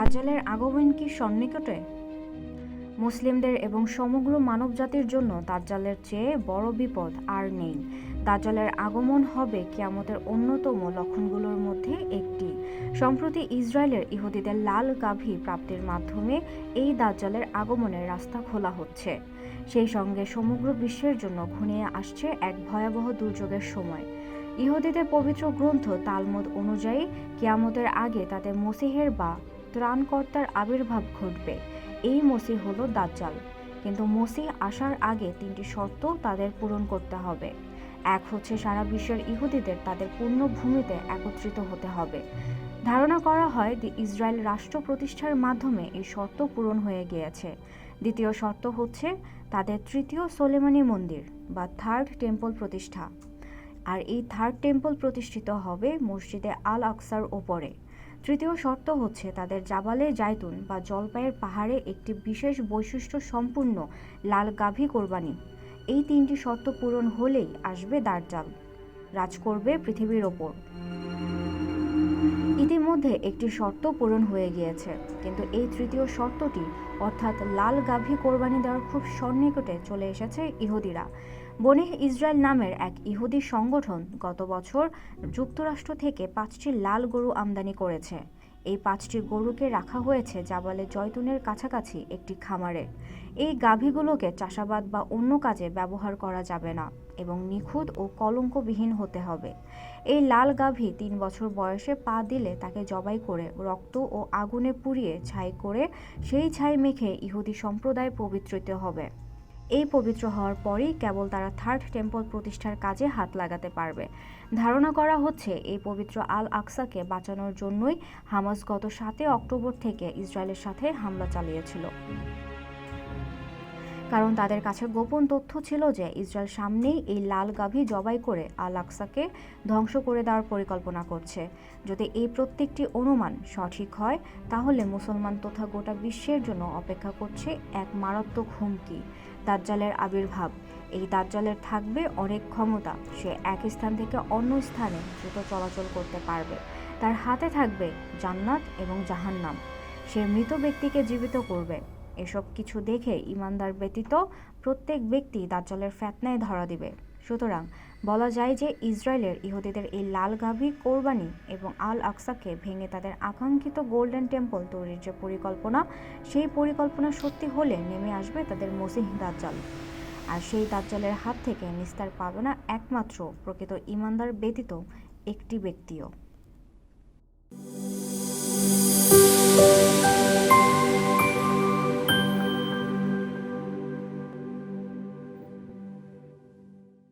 দাজ্জালের আগমন কি সন্নিকটে? মুসলিমদের এবং সমগ্র মানবজাতির জন্য দাজ্জালের চেয়ে বড় বিপদ আর নেই। দাজ্জালের আগমন হবে কিয়ামতের অন্যতম লক্ষণগুলোর মধ্যে একটি। সম্প্রতি ইসরায়েলের ইহুদিদের লাল গাভী প্রাপ্তির মাধ্যমে এই দাজ্জালের আগমনের রাস্তা খোলা হচ্ছে। সেই সঙ্গে সমগ্র বিশ্বের জন্য ঘনিয়ে আসছে এক ভয়াবহ দুর্যোগের সময়। ইহুদিদের পবিত্র গ্রন্থ তালমদ অনুযায়ী, কিয়ামতের আগে তাদের মসিহের বা ত্রাণকর্তার আবির্ভাব ঘটবে। এই মসিহ হলো দাজ্জাল। কিন্তু মসিহ আসার আগে তিনটি শর্ত তাদের পূরণ করতে হবে। এক হচ্ছে সারা বিশ্বের ইহুদিদের তাদের পূর্ণভূমিতে একত্রিত হতে হবে। ধারণা করা হয় যে ইসরায়েল রাষ্ট্র প্রতিষ্ঠার মাধ্যমে এই শর্ত পূরণ হয়ে গিয়েছে। দ্বিতীয় শর্ত হচ্ছে তাদের তৃতীয় সোলেমানি মন্দির বা থার্ড টেম্পল প্রতিষ্ঠা। আর এই থার্ড টেম্পল প্রতিষ্ঠিত হবে মসজিদে আল আকসার ওপরে। তৃতীয় শর্ত হচ্ছে তাদের জাবালে জায়তুন বা জলপাইয়ের পাহাড়ে একটি বিশেষ বৈশিষ্ট্য সম্পূর্ণ লাল গাভী কোরবানি। এই তিনটি শর্ত পূরণ হলেই আসবে দার্জাল। রাজ করবে পৃথিবীর ওপর। ইতিমধ্যে একটি শর্ত পূরণ হয়ে গিয়েছে, কিন্তু এই তৃতীয় শর্তটি, অর্থাৎ লাল গাভী কোরবানি দেওয়ার খুব সন্নিকটে চলে এসেছে ইহুদিরা। বনে ইসরায়েল নামের এক ইহুদি সংগঠন গত বছর যুক্তরাষ্ট্র থেকে পাঁচটি লাল গরু আমদানি করেছে। এই পাঁচটি গরুকে রাখা হয়েছে জাবালে জয়তুনের কাছাকাছি একটি খামারে। এই গাভীগুলোকে চাষাবাদ বা অন্য কাজে ব্যবহার করা যাবে না এবং নিখুঁত ও কলঙ্কবিহীন হতে হবে। এই লাল গাভী তিন বছর বয়সে পা দিলে তাকে জবাই করে রক্ত ও আগুনে পুড়িয়ে ছাই করে সেই ছাই মেখে ইহুদি সম্প্রদায় পবিত্রিত হবে। এই পবিত্র হওয়ার পরেই কেবল তারা থার্ড টেম্পল প্রতিষ্ঠার কাজে হাত লাগাতে পারবে। ধারণা করা হচ্ছে, এই পবিত্র আল আকসাকে বাঁচানোর জন্যই হামাস গত সাতই অক্টোবর থেকে ইসরায়েলের সাথে হামলা চালিয়েছিল। কারণ তাদের কাছে গোপন তথ্য ছিল যে, ইসরায়েল সামনেই এই লাল গাভী জবাই করে আল আকসাকে ধ্বংস করে দেওয়ার পরিকল্পনা করছে। যদি এই প্রত্যেকটি অনুমান সঠিক হয়, তাহলে মুসলমান তথা গোটা বিশ্বের জন্য অপেক্ষা করছে এক মারাত্মক হুমকি। দাজ্জালের আবির্ভাব। এই দাজ্জালের থাকবে অনেক ক্ষমতা। সে এক স্থান থেকে অন্য স্থানে দ্রুত চলাচল করতে পারবে। তার হাতে থাকবে জান্নাত এবং জাহান্নাম। সে মৃত ব্যক্তিকে জীবিত করবে। এসব কিছু দেখে ইমানদার ব্যতীত প্রত্যেক ব্যক্তি দাজ্জালের ফ্যাতনায় ধরা দিবে। সুতরাং বলা যায় যে ইসরায়েলের ইহুদিদের এই লাল গাভী কোরবানি এবং আল আকসাকে ভেঙে তাদের আকাঙ্ক্ষিত গোল্ডেন টেম্পল তৈরির যে পরিকল্পনা, সেই পরিকল্পনা সত্যি হলে নেমে আসবে তাদের মসিহ দাজ্জাল। আর সেই দাজ্জালের হাত থেকে নিস্তার পাবে না একমাত্র প্রকৃত ইমানদার ব্যতীত একটি ব্যক্তিও।